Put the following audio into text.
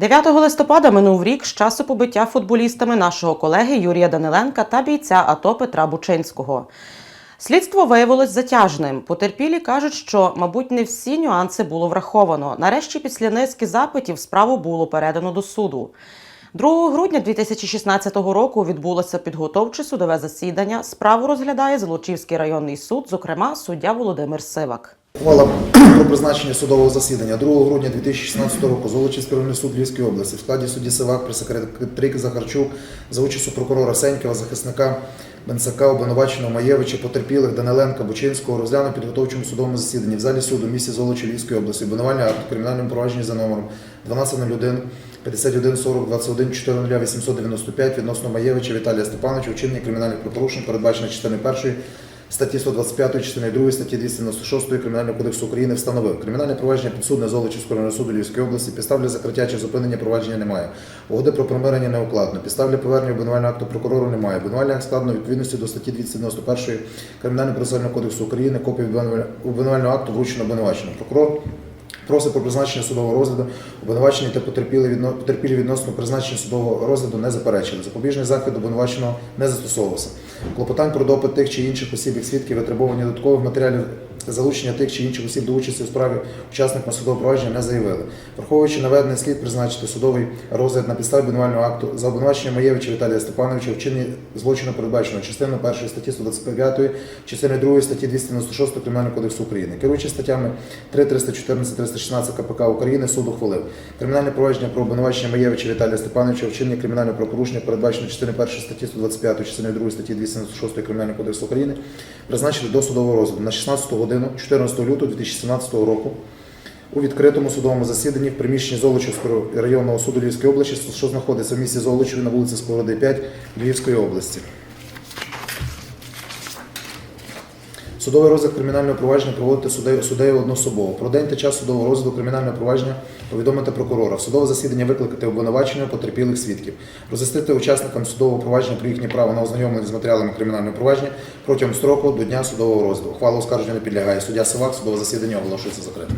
9 листопада минув рік з часу побиття футболістами нашого колеги Юрія Даниленка та бійця АТО Петра Бучинського. Слідство виявилось затяжним. Потерпілі кажуть, що, мабуть, не всі нюанси було враховано. Нарешті, після низки запитів, справу було передано до суду. 2 грудня 2016 року відбулося підготовче судове засідання. Справу розглядає Золочівський районний суд, зокрема суддя Володимир Сивак. Ухвала про призначення судового засідання 2 грудня 2016 року Золочівський районний суд Львівської області в складі судді Сивак, прес-секретарі Захарчук за участю прокурора Сенькова, захисника Бенцака, обвинуваченого Маєвича, потерпілих Даниленка, Бучинського розглянув підготовчому судовому засіданні в залі суду місті Золочі Львівської області. Обвинувальний акт у кримінальному провадженні за номером 1201 51 40 21 4 895 відносно Маєвича Віталія Степановича вчинення кримінальних правопорушень, передбачених частиною першої статті 125 частини 2 статті 296 Кримінального кодексу України встановив кримінальне провадження підсудне Золочівського районного суду Львівської області. Підстав для закриття чи зупинення провадження немає. Угоди про примирення не укладено. Підстав для повернення обвинувального акту прокурору немає. Обвинувальний акт складно відповідності до статті 291 Кримінального процесуального кодексу України. Копію обвинувального акту вручено обвинувачено. Прокурор Просить про призначення судового розгляду, обвинувачені та потерпілі, відно, потерпілі відносно призначення судового розгляду не заперечили. Запобіжний захід обвинуваченого не застосовувався. Клопотань про допит тих чи інших осіб як свідків, витребування додаткових матеріалів, залучення тих чи інших осіб до участі у справі учасникам судового провадження не заявили. Враховуючи наведений слід призначити судовий розгляд на підставі обвинувального акту за обвинуваченням Маєвича Віталія Степановича вчинення злочину передбачено частиною 1 статті 125, частиною 2 статті 296 Кримінального кодексу України. Керуючи статтями 3, 314, 316 КПК України, суд ухвалив кримінальне провадження про обвинувачення Маєвича Віталія Степановича вчинення кримінального правопорушення, передбачено частиною 1 статті 125, частиною 2 статті 296 Кримінального кодексу України, призначити до судового розгляду на 16 годину 14 лютого 2017 року у відкритому судовому засіданні в приміщенні Золочівського районного суду Львівської області, що знаходиться в місті Золочеві на вулиці Сковороди 5 Львівської області. Судовий розгляд кримінального провадження проводити суддею, суддею одноособово. Про день та час судового розгляду кримінального провадження повідомити прокурора. В судове засідання викликати обвинувачення потерпілих свідків. Роз'яснити учасникам судового провадження про їхнє право на ознайомлення з матеріалами кримінального провадження протягом строку до дня судового розгляду. Ухвала оскарження не підлягає. Суддя Сивак, судове засідання оголошується закритим.